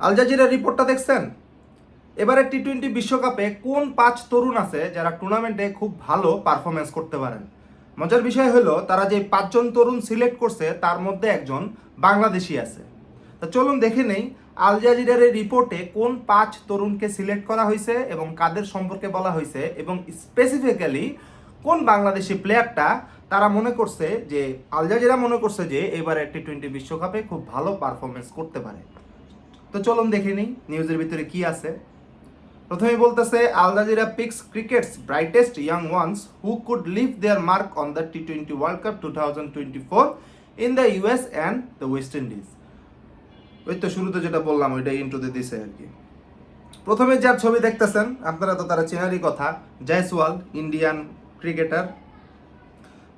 Al Jazeera রিপোর্টটা দেখছেন? এবারে টি টোয়েন্টি বিশ্বকাপে কোন পাঁচ তরুণ আছে যারা টুর্নামেন্টে খুব ভালো পারফরমেন্স করতে পারেন? মজার বিষয় হলো, তারা যে পাঁচজন তরুণ সিলেক্ট করছে, তার মধ্যে একজন বাংলাদেশি আছে। তা চলুন দেখে নেই, আল জাজিরার এই রিপোর্টে কোন পাঁচ তরুণকে সিলেক্ট করা হয়েছে এবং কাদের সম্পর্কে বলা হয়েছে এবং স্পেসিফিক্যালি কোন বাংলাদেশি প্লেয়ারটা তারা মনে করছে যে, আল জাজিরা মনে করছে যে, এবারে টি টোয়েন্টি বিশ্বকাপে খুব ভালো পারফরমেন্স করতে পারে। তো চলুন দেখে নিই নিউজের ভিতরে কি আছে। প্রথমে বলতেছে, Al Jazeera picks cricket's brightest young ones who could leave their mark on the T twenty World Cup two thousand twenty four in the US and the West Indies ওই তো শুরুতে যেটা বললাম ওইটা ইন্ট্রোতে দিছে আর কি। প্রথমে যার ছবি দেখতেছেন, আপনারা তো তারা চেনারই কথা জয়সওয়াল ইন্ডিয়ান ক্রিকেটার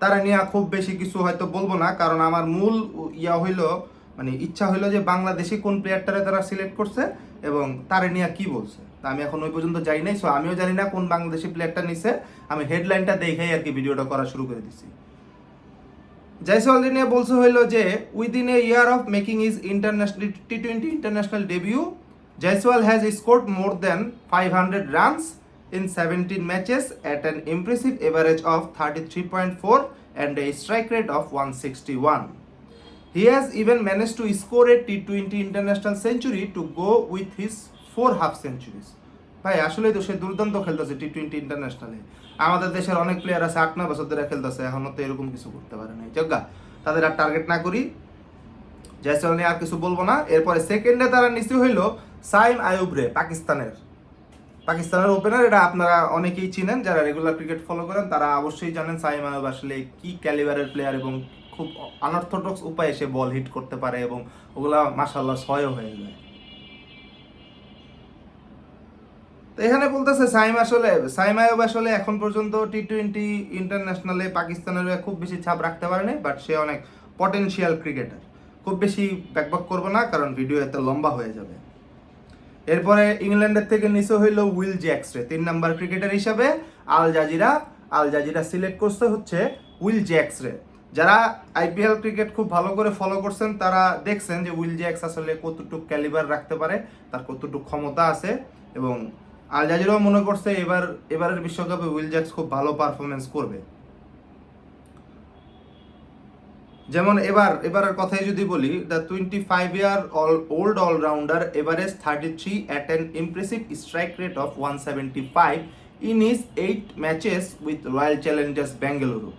তারা নিয়ে খুব বেশি কিছু হয়তো বলব না, কারণ আমার মূল ইয়া হইল মানে ইচ্ছা হইল যে বাংলাদেশি কোন প্লেয়ারটারে তারা সিলেক্ট করছে এবং তারে নিয়ে কি বলছে। তা আমি এখন ওই পর্যন্ত যাই নাই সো আমিও জানি না কোন বাংলাদেশি প্লেয়ারটা নিছে। আমি হেডলাইনটা দেখেই আর কি ভিডিওটা করা শুরু করে দিছি। নিয়ে বলছে হইল যে within a year of making is international T twenty international debut Jaiswal has scored more than five hundred runs in 17 matches at an impressive average of 33.4 and a strike rate of 161. He has even managed to score a T20 international century to go with his four half centuries. ভাই, আসলে তো সে দুর্দান্ত খেলতেছে T twenty ইন্টারন্যাশনালে আমাদের দেশের অনেক player আছে, আট, নয় বছর ধরে খেলতেছে, এখনও তো এরকম কিছু করতে পারে নাই। যোগ্যা তাদের আর টার্গেট না করি, জয়সওয়াল নিয়ে আর কিছু বলব না। এরপরে সেকেন্ডে তারা নিচে হইল সাইম আয়ুবরে পাকিস্তানের। পাকিস্তানের ওপেনার এটা আপনারা অনেকেই চিনেন, যারা রেগুলার ক্রিকেট ফলো করেন, তারা অবশ্যই জানেন সাইম আয়ুব আসলে কি ক্যালিবারের প্লেয়ার এবং খুব আনঅর্থোডক্স উপায়ে সে বল হিট করতে পারে এবং ওগুলা মাসাল্লাহ ছয়ও হয়ে যায়। তো এখানে বলতেছে সাইম আসলে, সাইম আয়ুব আসলে এখন পর্যন্ত টি টোয়েন্টি ইন্টারন্যাশনালে পাকিস্তানের খুব বেশি ছাপ রাখতে পারেনি বাট সে অনেক পটেনশিয়াল ক্রিকেটার খুব বেশি ব্যাকবাক করব না, কারণ ভিডিও এত লম্বা হয়ে যাবে। এরপরে ইংল্যান্ডের থেকে নিচে হইল উইল জ্যাক্সরে, তিন নাম্বার ক্রিকেটার হিসাবে Al Jazeera. Al Jazeera select করতে হচ্ছে উইল জ্যাক্সরে। যারা আইপিএল ক্রিকেট খুব ভালো করে ফলো করছেন, তারা দেখছেন যে উইল জ্যাক্স আসলে কতটুকু ক্যালিবার রাখতে পারে, তার কতটুকু ক্ষমতা আছে এবং আল জাজিরাও মনে করছে এবার, এবারের বিশ্বকাপে উইল জ্যাক্স খুব ভালো পারফরমেন্স করবে। যেমন এবার, এবারের কথাই যদি বলি the twenty five year all old allrounder average thirty three at an impressive strike rate of one seventy five in is eight matches with Royal Challengers Bengaluru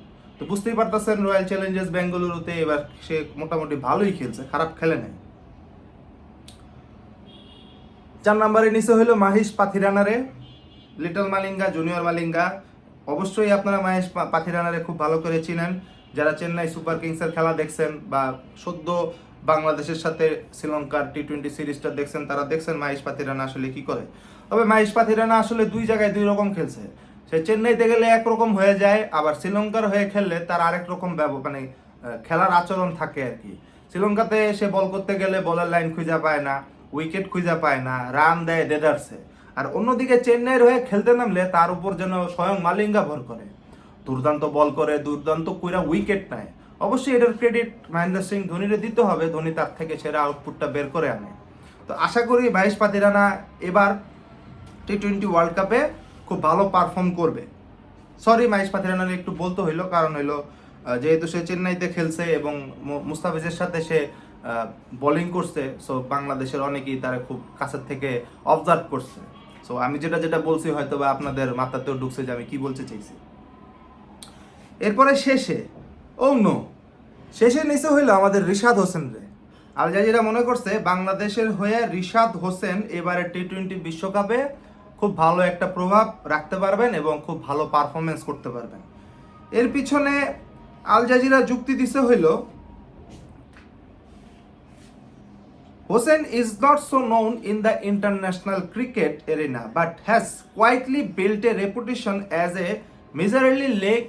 তো বুঝতেই পারতেছেন রয়্যাল চ্যালেঞ্জার্স বেঙ্গালুরুতে এবার সে মোটামুটি ভালোই খেলছে, খারাপ খেলে নাই। চার নম্বরে নিচে হলো মাহিশ পাথিরানারে, লিটল মালিঙ্গা, জুনিয়র মালিঙ্গা। অবশ্যই আপনারা মাহেশ পাথিরানারে খুব ভালো করে চিনেন। যারা চেন্নাই সুপার কিংসের খেলা দেখছেন বা সদ্য বাংলাদেশের সাথে শ্রীলঙ্কার টি টোয়েন্টি সিরিজটা দেখছেন, তারা দেখছেন মাহেশ পাথিরানা আসলে কি করে। তবে মাহেশ পাথিরানা আসলে দুই জায়গায় দুই রকম খেলছে। সে চেন্নাইতে গেলে একরকম হয়ে যায়, আবার শ্রীলঙ্কার হয়ে খেললে তার আরেক রকম মানে খেলার আচরণ থাকে আর কি। শ্রীলঙ্কাতে সে বল করতে গেলে বলের লাইন খুঁজে পায় না, উইকেট খুঁজে পায় না, রান দেয় দেদারসে আর অন্যদিকে চেন্নাইয়ের হয়ে খেলতে নামলে তার উপর যেন স্বয়ং মালিঙ্গা ভর করে। দুর্দান্ত বল করে, দুর্দান্ত কইরা উইকেট নেয় অবশ্যই এটার ক্রেডিট মহেন্দ্র সিং ধোনিরে দিতে হবে, ধোনি তার থেকে সেরা আউটপুটটা বের করে আনে। তো আশা করি বাইশ পাতিরানা এবার টি টোয়েন্টি ওয়ার্ল্ড কাপে খুব ভালো পারফর্ম করবে। সরি মাইশ পাতিরানার একটু বলতে হইল, কারণ হইল যেহেতু সে চেন্নাইতে খেলছে এবং মুস্তাফিজের সাথে সে বোলিং করছে সো বাংলাদেশের অনেকেই তারা খুব কাছের থেকে অবজার্ভ করছে। সো আমি যেটা যেটা বলছি হয়তো বা আপনাদের মাথাতেও ঢুকছে যে আমি কি বলতে চাইছি। এরপরে শেষে, ও নো শেষে নিচে হইল আমাদের রিশাদ হোসেন রে। আল জাজিরা মনে করছে, বাংলাদেশের হয়ে রিশাদ হোসেন এবারে টি টোয়েন্টি বিশ্বকাপে খুব ভালো একটা প্রভাব রাখতে পারবেন এবং খুব ভালো পারফরমেন্স করতে পারবেন। এর পিছনে আল জাজিরা যুক্তি দিছে হইল, Hossain is not so known in the international cricket arena but has quietly built a reputation as a miserly leg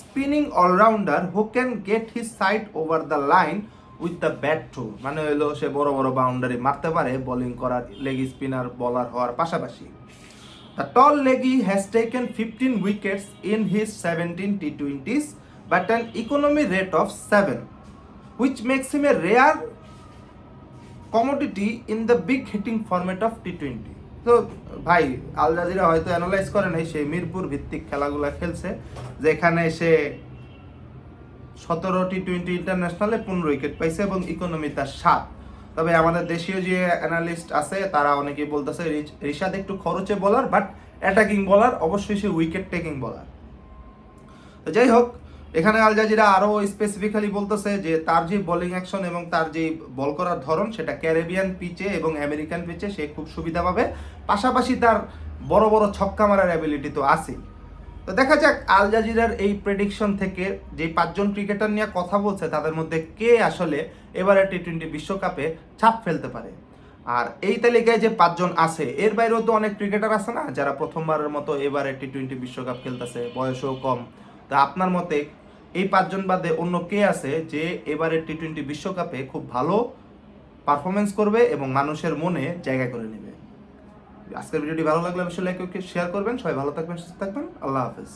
spinning allrounder who can get his side over the line with the bat too. মানে হলো সে বড় বড় boundary মারতে পারে bowling করার leg spinner বলার হওয়ার পাশাপাশি। The tall leggy has taken 15 wickets in seventeen 17 T20s but an economy rate of 7 which makes him a rare commodity in the big hitting format of T twenty তো ভাই, Al Jazeera হয়তো analyse করে নাই, সে মিরপুর ভিত্তিক খেলাগুলো খেলছে, যেখানে সে সতেরো টি টোয়েন্টি ইন্টারন্যাশনালে পনেরো উইকেট পাইছে এবং ইকোনমি তার সাত। তবে আমাদের দেশীয় যে অ্যানালিস্ট আছে, তারা অনেকেই বলতেছে রিশাদ একটু খরচে বলার বাট অ্যাটাকিং বলার অবশ্যই সে উইকেট টেকিং বলার তো যাই হোক, এখানে আল জাজিরা আরও স্পেসিফিক্যালি বলতেছে যে, তার যে বোলিং অ্যাকশন এবং তার যে বল করার ধরন, সেটা ক্যারেবিয়ান পিচে এবং আমেরিকান পিচে সে খুব সুবিধা পাবে। পাশাপাশি তার বড় বড় ছক্কা মারার অ্যাবিলিটি তো আছে তো দেখা যাক আল জাজিরার এই প্রেডিকশন থেকে যে পাঁচজন ক্রিকেটার নিয়ে কথা বলছে, তাদের মধ্যে কে আসলে এবারে টি টোয়েন্টি বিশ্বকাপে ছাপ ফেলতে পারে? আর এই তালিকায় যে পাঁচজন আছে, এর বাইরেও তো অনেক ক্রিকেটার আছে না, যারা প্রথমবারের মতো এবারে টি টোয়েন্টি বিশ্বকাপ খেলতেছে, বয়সও কম। তা আপনার মতে এই পাঁচজন বাদে অন্য কে আছে যে এবারে টি টোয়েন্টি বিশ্বকাপে খুব ভালো পারফরমেন্স করবে এবং মানুষের মনে জায়গা করে নেবে? আজকের ভিডিওটি ভালো লাগলে অবশ্যই লাইক শেয়ার করবেন। সবাই ভালো থাকবেন, সুস্থ থাকবেন। আল্লাহ হাফেজ।